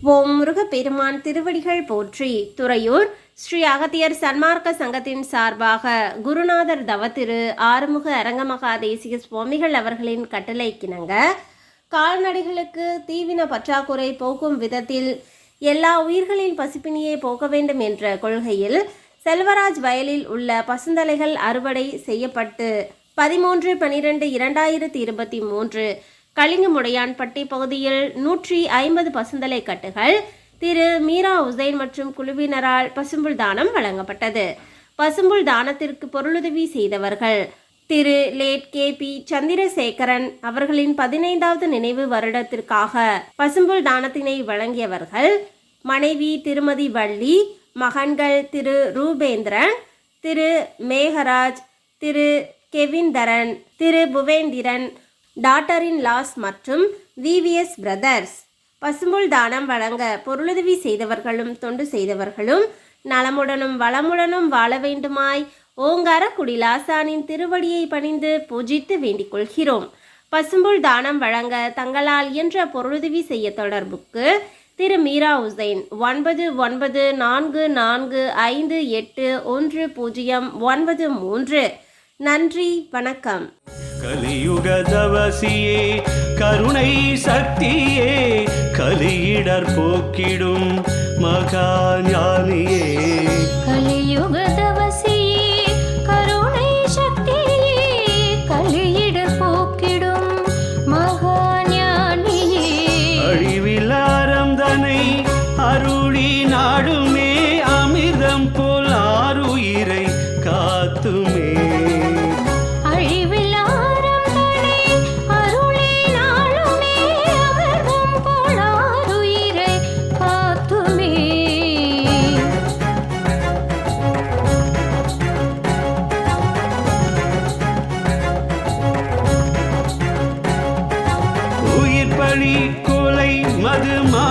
ஓம் முருகப்பெருமான் திருவடிகள் போற்றி துறையூர் ஸ்ரீ அகத்தியர் சன்மார்க்க சங்கத்தின் சார்பாக குருநாதர் தவத்திரு ஆறுமுக அரங்கமகா தேசிக சுவாமிகள் அவர்களின் கட்டளைக்கிணங்க கால்நடைகளுக்கு தீவின பற்றாக்குறை போக்கும் விதத்தில் எல்லா உயிர்களின் பசிப்பினியை போக்க வேண்டும் என்ற கொள்கையில் செல்வராஜ் வயலில் உள்ள பசுந்தலைகள் அறுவடை செய்யப்பட்டு பதிமூன்று பனிரெண்டு இரண்டாயிரத்தி இருபத்தி மூன்று கலிங்கமுடையான்பட்டி பகுதியில் நூற்றி ஐம்பது பசுந்தலை கட்டுகள் திரு மீரா உசைன் மற்றும் குழுவினரால் பசும்புல் தானம் வழங்கப்பட்டது. பசும்புல் தானத்திற்கு பொருளுதவி செய்தவர்கள் திரு லேட் கே பி சந்திரசேகரன் அவர்களின் பதினைந்தாவது நினைவு வருடத்திற்காக பசும்புல் தானத்தினை வழங்கியவர்கள் மனைவி திருமதி வள்ளி மகன்கள் திரு ரூபேந்திரன் திரு மேகராஜ் திரு கெவின்தரன் திரு புவேந்திரன் டாட்டரின் லாஸ் மற்றும் விவிஎஸ் பிரதர்ஸ். பசும்புல் தானம் வழங்க பொருளுதவி செய்தவர்களும் தொண்டு செய்தவர்களும் நலமுடனும் வளமுடனும் வாழ வேண்டுமாய் ஓங்கார குடிலாசானின் திருவடியை பணிந்து பூஜித்து வேண்டிக் கொள்கிறோம். பசும்புல் தானம் வழங்க தங்களால் இயன்ற பொருளுதவி செய்ய தொடர்புக்கு திரு மீரா உசைன் ஒன்பது ஒன்பது நான்கு நான்கு ஐந்து எட்டு ஒன்று பூஜ்ஜியம் ஒன்பது மூன்று. நன்றி வணக்கம். கலியுக தவசியே கருணை சக்தியே கலியிடர் போக்கிடும் மகா ஞானியே கலியுக தவசியே கருணை சக்தியே கலியிடர் போக்கிடும் மகாஞானியே. அழிவிலாரம் தனை அருளி நாடுமே அமிர்தம் போல் ஆறுயிரை காத்துமே. கொலை மது மா